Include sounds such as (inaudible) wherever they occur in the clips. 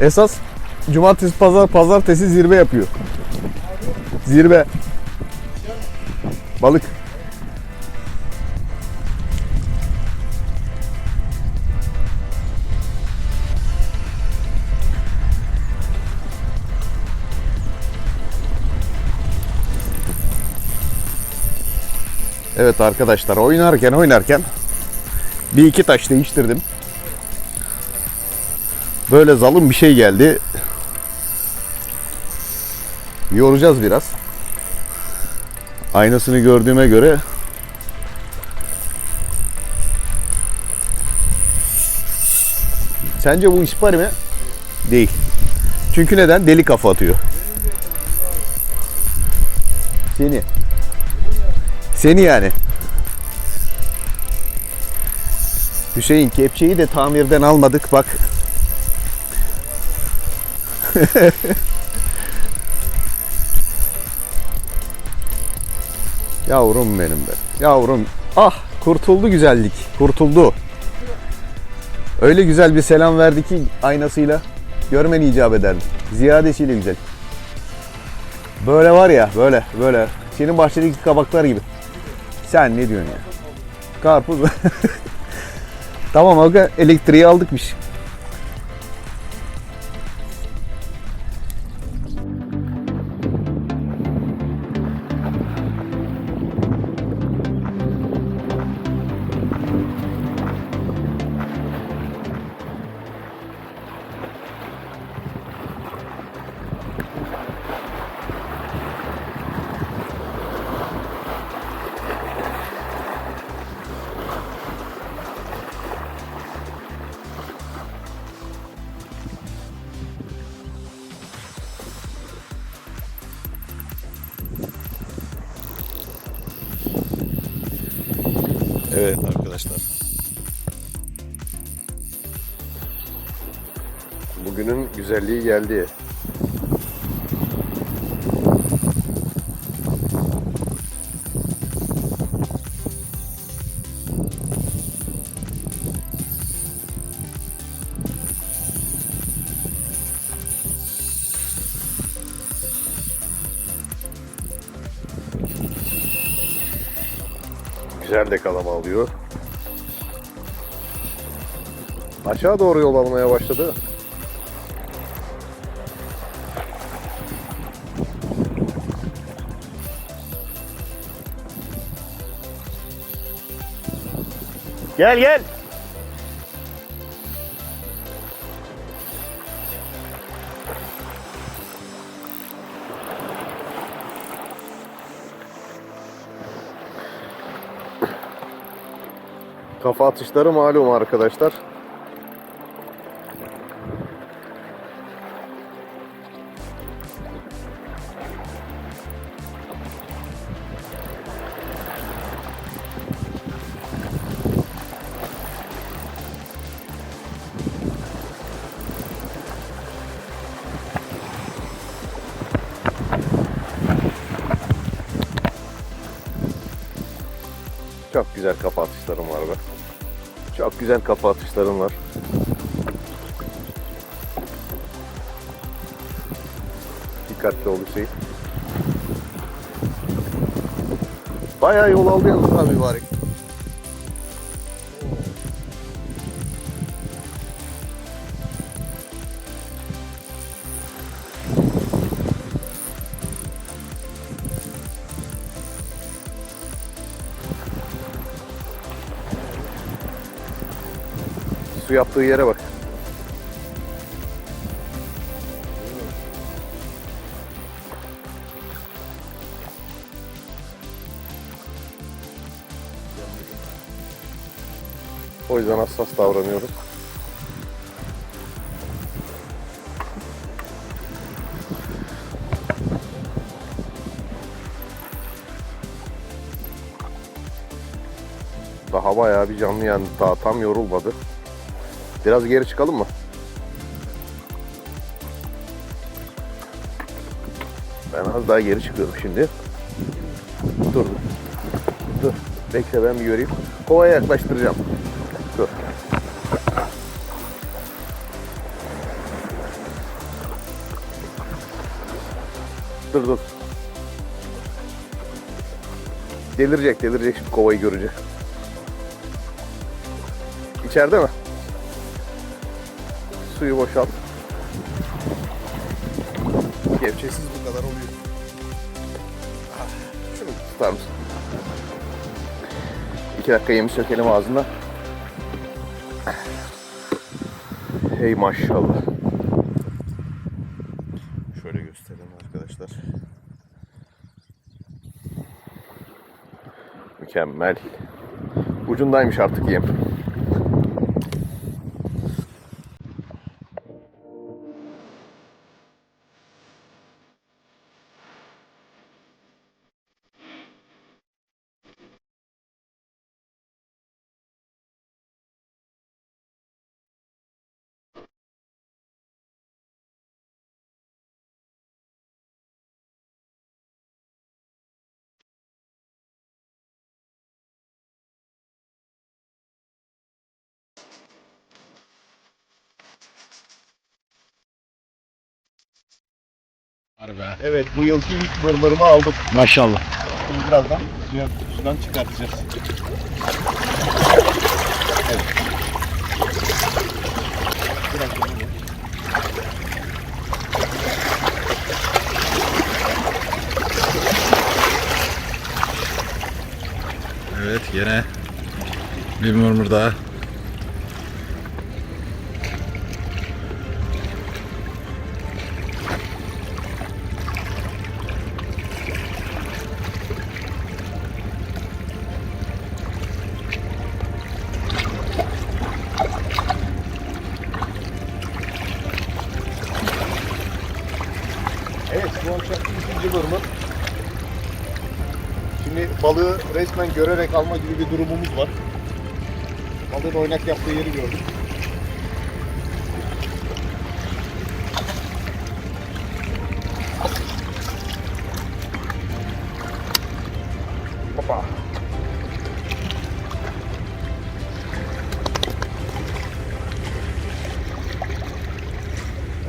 Esas cumartesi pazar pazartesi zirve yapıyor. Zirve. Balık. Evet arkadaşlar oynarken oynarken bir iki taş değiştirdim. Böyle zalim bir şey geldi. Yoracağız biraz. Aynasını gördüğüme göre Sence bu ispari mi? Değil. Çünkü neden? Deli kafa atıyor. Seni. Seni yani. Hüseyin kepçeyi de tamirden almadık bak. (laughs) Yavrum benim be. Yavrum. Ah kurtuldu güzellik. Kurtuldu. Öyle güzel bir selam verdi ki aynasıyla. Görmeni icap ederdim. Ziyadesiyle güzel. Böyle var ya böyle böyle. Senin bahçedeki kabaklar gibi. Sen ne diyorsun ya? Karpuz. (laughs) tamam aga elektriği aldık Arkadaşlar. Bugünün güzelliği geldi. Güzel de kalama alıyor. Aşağı doğru yol almaya başladı. Gel gel. Kafa atışları malum arkadaşlar. Çok güzel kafa atışlarım var be. Çok güzel kafa atışlarım var. Dikkatli ol Hüseyin. Bayağı yol aldı yalnız ha mübarek. Su yaptığı yere bak. O yüzden hassas davranıyoruz. Daha bayağı bir canlı yani daha tam yorulmadı. Biraz geri çıkalım mı? Ben az daha geri çıkıyorum şimdi. Dur. Dur. Bekle ben bir göreyim. Kovaya yaklaştıracağım. Dur. Dur dur. Delirecek delirecek şimdi kovayı görecek. İçeride mi? Suyu boşalt. Kepçesiz bu kadar oluyor. Ah, Şunu tutar mısın? İki dakika yemi sökelim ağzından. Hey maşallah. Şöyle gösterelim arkadaşlar. Mükemmel. Ucundaymış artık yem. Evet bu yılki ilk mırmırımı aldım. Maşallah. Şimdi birazdan suya sudan çıkartacağız. Evet. Biraz. Evet yine bir murmur daha. Evet bu akşamki ikinci mırmır. Şimdi balığı resmen görerek alma gibi bir durumumuz var. Balığın oynak yaptığı yeri gördük. Hoppa.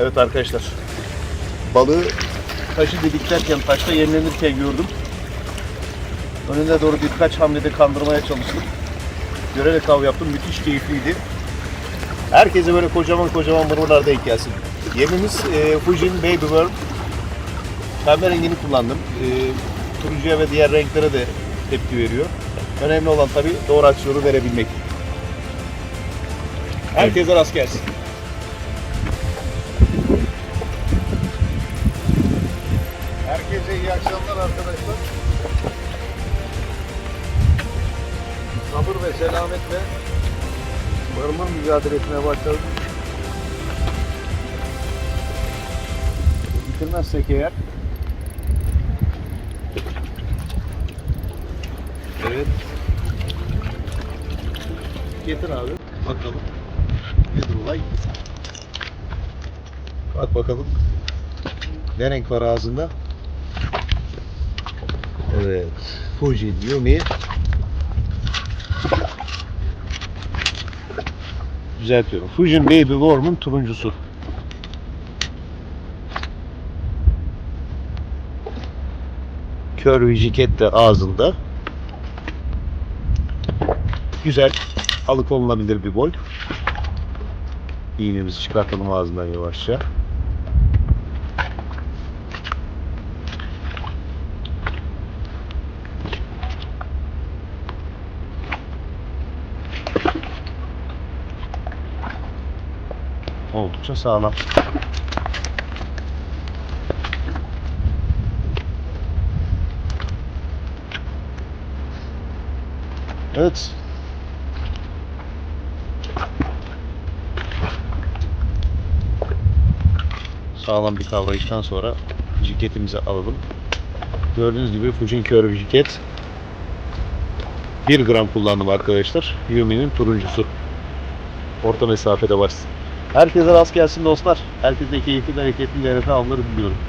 Evet arkadaşlar. Balığı taşı didiklerken, taşta yemlenirken gördüm. Önüne doğru birkaç hamlede kandırmaya çalıştım. Görerek av yaptım. Müthiş keyifliydi. Herkese böyle kocaman kocaman mırmırlar denk gelsin. Yemimiz e, Fujin Baby Worm. Pembe rengini kullandım. E, turuncuya ve diğer renklere de tepki veriyor. Önemli olan tabii doğru aksiyonu verebilmek. Herkese rast gelsin. Akşamlar arkadaşlar. Sabır ve selametle mırmır mücadelesine başladık. Bitirmezsek eğer Evet. Getir abi. Bakalım. Nedir olay? Bak bakalım. Ne renk var ağzında? Evet. Fuji Yumi. Düzeltiyorum. Fuji'nin Baby Worm'un turuncusu. Kör vijiket de ağzında. Güzel. Alıkonulabilir bir boy. İğnemizi çıkartalım ağzından yavaşça. Oldukça sağlam. Evet. Sağlam bir kavrayıştan sonra ciketimizi alalım. Gördüğünüz gibi Fujin Kör ciket 1 gram kullandım arkadaşlar. Yumi'nin turuncusu. Orta mesafede var. Herkese rast gelsin dostlar. Herkese keyifli, bereketli, levrete avları diliyorum.